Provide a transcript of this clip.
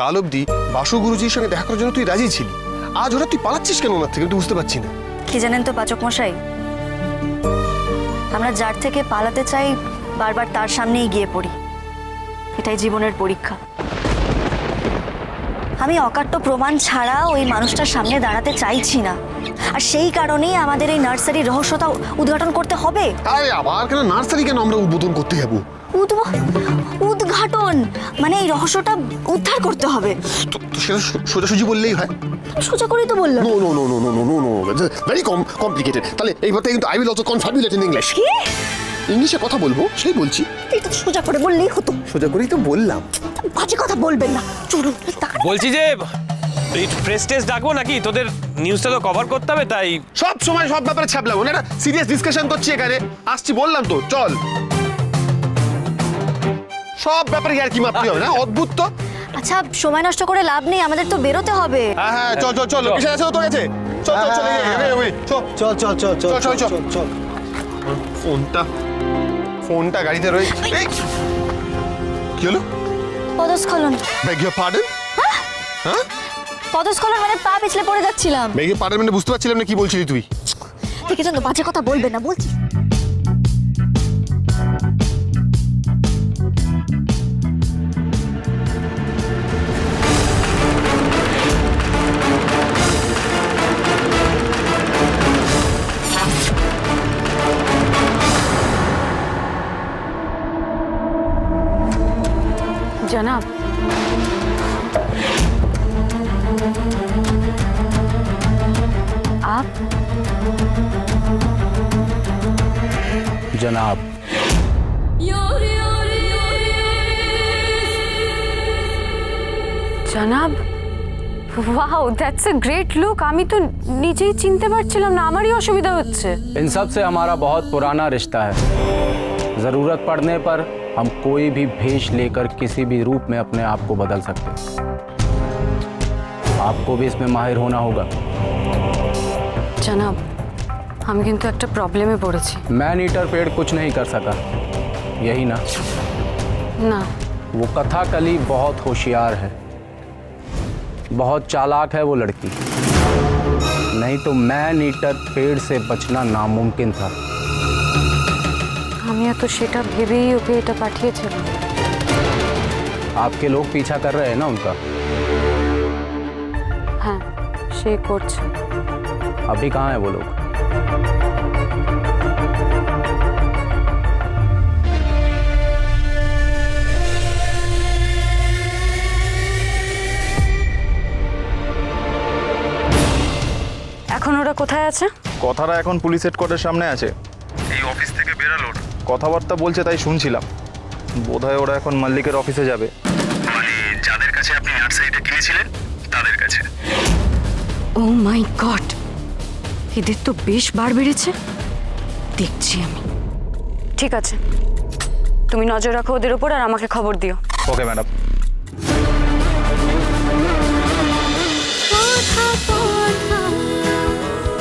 কাল অবধি বাসু গুরুজির সঙ্গে দেখা করার জন্য তুই রাজি ছিলি। আজ হঠাৎ তুই পালাচ্ছিস কেন ওনার থেকে? আমি বুঝতে পারছি না। কি জানেন তো পাচক মশাই? আমরা যার থেকে পালাতে চাই বারবার তার সামনেই গিয়ে পড়ি। এটাই জীবনের পরীক্ষা। আমি অকাট্য প্রমাণ ছাড়া ওই মানুষটার সামনে দাঁড়াতে চাইছি না। আর সেই কারণেই আমাদের এই নার্সারির রহস্যটা উদ্ঘাটন করতে হবে। আরে আবার কেন নার্সারি কেন আমরা উদ্বোধন করতে যাব? উদ্ভ- উদ্ঘাটন। মানে এই রহস্যটা উদ্ধার করতে হবে। তো তো সেটা সো- সোজাসুজি বললেই হয়। সোজা করেই তো বললাম। No no no no no no no no very কম কমপ্লিকেটেড তাহলে এইবার কিন্তু I will also formulate in English কি? ইংলিশে কথা বলব সেই বলছি। এটা তো সোজা করে বললেই হতো। সোজা করেই তো বললাম। বাজে কথা বলবেন না। চলুন। বলছি যে এই প্রেস টেস্ট ডাকবো নাকি? তোদের নিউজটা তো কভার করতে হবে তাই সব সময় সব ব্যাপারে ছাপলাম না সিরিয়াস ডিসকাশন করছি এখানে। আসছি বললাম তো চল। সব ব্যাপারে আর কি মাপতে হবে না? অদ্ভুত তো। আচ্ছা সময় নষ্ট করে লাভ নেই আমাদের তো বেরোতে হবে। হ্যাঁ হ্যাঁ চল চল চল লোকেশন আছে তো গেছে চল চল চল চল। চল চল চল চল চল, চল, চল। চল। ফোনটা ফোনটা গাড়িতে রয়েছে এই! কি হলো? পদস্খলন। বেগ ইউর পার্ডন হ্যাঁ? পদস্খলন মানে পা পিছলে পড়ে যাচ্ছিলাম। বেগ ইউর পার্ডন মানে বুঝতে পারছিলাম না কি বলছিলি তুই। দেখেছেন তো বাজে কথা বলবে না বলছি। जनाब आप जनाब জনাব wow that's a great look আমি তো নিজেই চিনতে পারছিলাম না আমারই অসুবিধা হচ্ছে इन सब से हमारा बहुत पुराना रिश्ता है ज़रूरत पड़ने पर हम कोई भी भेष लेकर किसी भी रूप में अपने आप को बदल सकते हैं आपको भी इसमें माहिर होना होगा জনাব আমি কিন্তু একটা প্রবলেমে পড়েছি मैन ईटर पेड़ कुछ नहीं कर सका यही ना না वो कथाकली बहुत होशियार है बहुत चालाक है वो लड़की नहीं तो मैन ईटर पेड़ से बचना नामुमकिन था আমি তো সেটা ভেবেই ওকে এটা পাঠিয়েছিলাম आपके लोग पीछा कर रहे हैं ना उनका হ্যাঁ সে করছে अभी कहाँ है वो लोग এখন ওরা কোথায় আছে কথাটা এখন পুলিশ হেডকোয়ার্টার সামনে আছে এই অফিস থেকে বেরালোর কথাবার্তা বলছে তাই শুনছিলাম। বোধহয় ওরা এখন মাল্লিকের অফিসে যাবে। মানে যাদের কাছে আপনি নার্সারিটা কিনেছিলেন তাদের কাছে। ও মাই গড এদের তো বেশ বার বেড়েছে। দেখছি আমি। ঠিক আছে তুমি নজর রাখো ওদের উপর আর আমাকে খবর দিও। Okay madam.